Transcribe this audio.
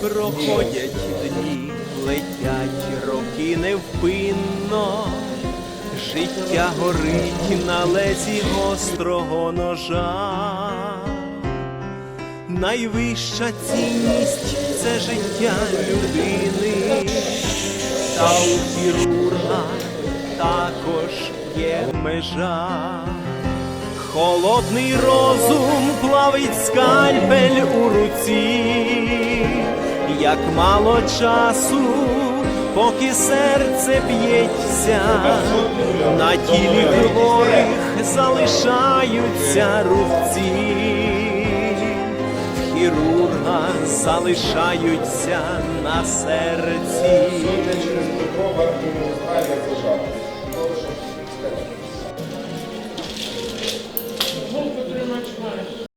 Проходять дні, летять роки невпинно, життя горить на лезі гострого ножа. Найвища цінність це життя людини, та у хірурга також є межа. Холодний розум плавить скальпель у руці, як мало часу, поки серце б'ється, на тілі хворих залишаються рубці, хірурга залишаються на серці.